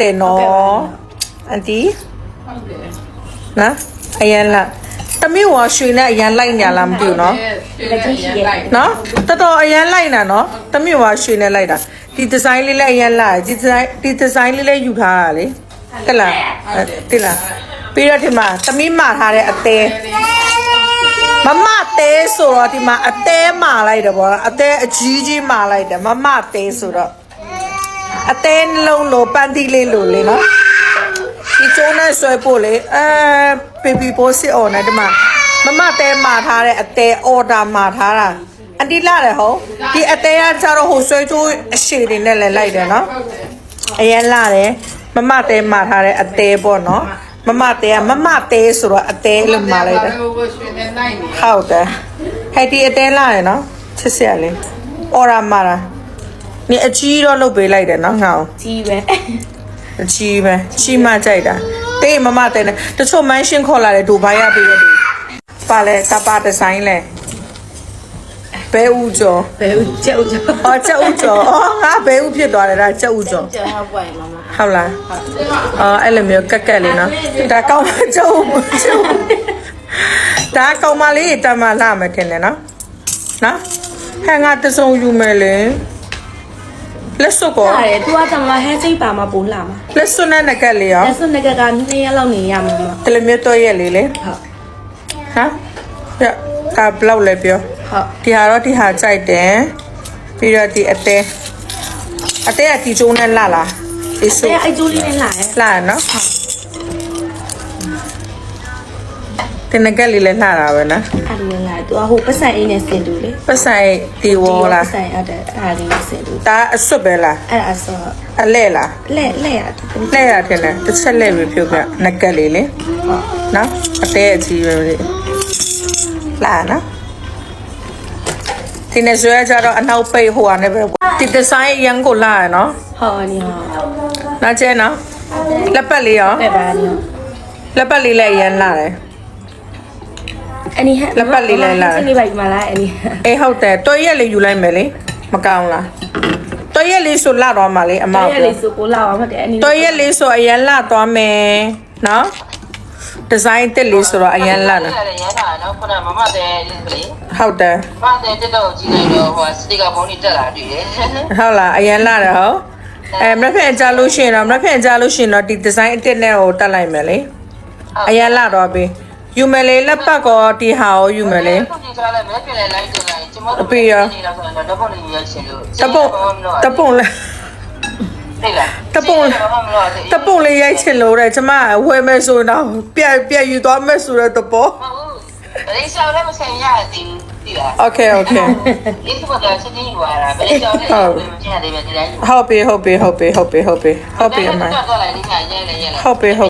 တယ်နော်အန်တီနော်အရန်လာတမီးဝါရွှေနဲ့အရန်လိုက်ညာလားမသိဘူးနော်လက်ကြီးရှိရဲ့နော်တော်တော်အရန်လိုက်တာနော်တမီးဝါရွှေနဲ့လိုက်တာဒီဒီဇိုင်းလေးလည်းအရန်လာဒီဒီဇိုင်းဒီဒီဇိုင်းလေးလည်းယူထားတာလေတက်လားအဲ့တက်လားပြီးတော့ဒီမှာတမီးမှာထားတဲ့အသေးမမသေးဆိုတော့ဒီမှာအသေးမှာလိုက်တယ်ပေါ့အသေးအကြီးကြီးမှာလိုက်တယ်မမသေးဆိုတော့ အသေးနှလုံးလိုပန်းသီးလေးလိုလေနော်ဒီကျိုးနဲ့ဆွဲဖို့လေအဲဘေဘီပိုးစစ်အော်နဲ့ဒီမှာမမတဲမှာထားတဲ့အသေးအော်ဒါမှာထားတာအန်တီလာတယ်ဟုတ်ဒီအသေးကကျတော့ဟိုဆွဲကျိုးအရှိတွေနဲ့လည်းလိုက်တယ်နော်အရင်လာတယ်မမတဲမှာထားတဲ့အသေးပေါ့နော်မမတဲကမမတဲဆိုတော့အသေးလို့မှာလိုက်တယ်ဘိုးရွှေနဲ့နိုင်နေဟုတ်တယ်ဟဲ့ဒီအသေးလာရနော်ချစ်စရာလေးအော်ရာမာရာ နေအကြီးတော့လုပ်ပေးလိုက်တယ်နော်ငါ့ကိုကြီးပဲအကြီးပဲကြီးမှကြိုက်တာတေးမမတဲနဲ့တချို့မန်းရှင်းခေါ်လာတယ်ဒူဘိုင်းရပေးရတယ်ပါလေတပါဒီဇိုင်းလဲဘဲဦးကျော်ဘယ်ဦးကျုပ်ကျုပ်အော်ချက်ဦးကျော်အော်ငါဘဲဦးဖြစ်သွားတယ်ဒါချက်ဦးကျော်ကျုပ်ဟောပွိုင်မမဟုတ်လားအော်အဲ့လိုမျိုးကက်ကက်လေးနော်ဒါကောင်းမကျုပ်ကျုပ်ဒါကောင်းမလေးတမလာမယ်ထင်တယ်နော်နော်ဟဲ့ငါတစုံယူမယ်လေ လက်စွပ်ကောဟာတယ် तू ကတမဟဲစိတ်ပါမပိုးလာမှာလက်စွပ်နဲ့ငကက်လေးရောလက်စွပ်ငကက2ရက်လောက်နေရမှာမတလိုမျိုးတော့ရက်လေးလေဟုတ်ဟမ်ပြကဘလောက်လဲပြောဟုတ်ဒီဟာတော့ဒီဟာကြိုက်တယ်ပြီးတော့ဒီအသေးအသေးကဒီကျုံးနဲ့လာလားဒီစုအဲ့အဲ့ကျိုးလေးနဲ့လာတယ်လာရနော်တ င်ငကက်လေးလည်းလှတာပဲနော်အဲ့လိုလာ तू ကဟိုပတ်စံအိမ်နဲ့ဆင်တူလေပတ်ဆိုင်ဒီဝေါ်လားပတ်စံအဲ့ဒါအဲ့ဒါလေးနဲ့ဆင်တူဒါအစွတ်ပဲလားအဲ့ဒါဆိုအလဲလားလက်လက်ရလဲရထင်တယ်တစ်ချက်လဲပြီးဖြုတ်ပြငကက်လေးလေနော်အသေးအကြီးပဲလေလာနော်ဒီနေ့ဆွဲကြတော့အနောက်ပိတ်ဟိုကနေပဲဒီဒီဇိုင်းအရန်ကိုလာရနော်ဟုတ်အနီဟောနောက်ကျဲနော်လက်ပတ်လေးရောပဲပါနီလက်ပတ်လေးလည်းအရန်လာတယ် အနီဟဲ့လက်ပတ်လေးလည်းလာတယ်ချင်းလေးပိုက်မလားအနီအေးဟုတ်တယ်တော်ရက်လေးယူလိုက်မယ်လေမကောင်းလားတော်ရက်လေးဆိုလာတော့မှလေအမအဲ့ပြောလေးဆိုကိုလာအောင်ဟုတ်တယ်အနီတော်ရက်လေးဆိုအရန်လာသွားမယ်နော်ဒီဇိုင်းတက်လေးဆိုတော့အရန်လာတယ်ရတယ်ရမ်းတာနော်ခုနမမတဲ့လေဟုတ်တယ်မတဲ့တက်တော့ကြည့်လိုက်တော့ဟိုစတိကဘုံကြီးတက်လာတွေ့တယ်ဟုတ်လားအရန်လာတယ်ဟုတ်အဲမနေ့ကကြာလို့ရှိရင်တော့မနေ့ကကြာလို့ရှိရင်တော့ဒီဒီဇိုင်းအတစ်နဲ့ကိုတက်လိုက်မယ်လေအရန်လာတော့ပြီ ယူမယ်လေလက်ပတ်ကောဒီဟာကိုယူမယ်လေခုဒီကလည်းမဲပြင်လဲလိုက်တင်လိုက်ကျမတို့နေတော့ဆိုတော့တော့ဘုံကြီးရရှင်လို့တပုံတပုံလဲသိလားတပုံတပုံလေးရိုက်ချင်လို့တဲ့ကျမဝယ်မယ်ဆိုတော့ပြက်ပြက်ယူသွားမယ်ဆိုတော့တပေါ်ဟုတ်ဘယ်လျှောက်လဲမဆိုင်ရသေးသိလား Okay okay ဒီကဘာချင်းနေရွာတာဘယ်လျှောက်လဲမကျင်ရတယ်ပဲဒီတိုင်းဟုတ်ပြီဟုတ်ပြီဟုတ်ပြီဟုတ်ပြီဟုတ်ပြီဟုတ်ပြီအမတော့လိုက်လိမ့်မယ်ရဲလဲရဲလဲဟုတ်ပြီဟုတ်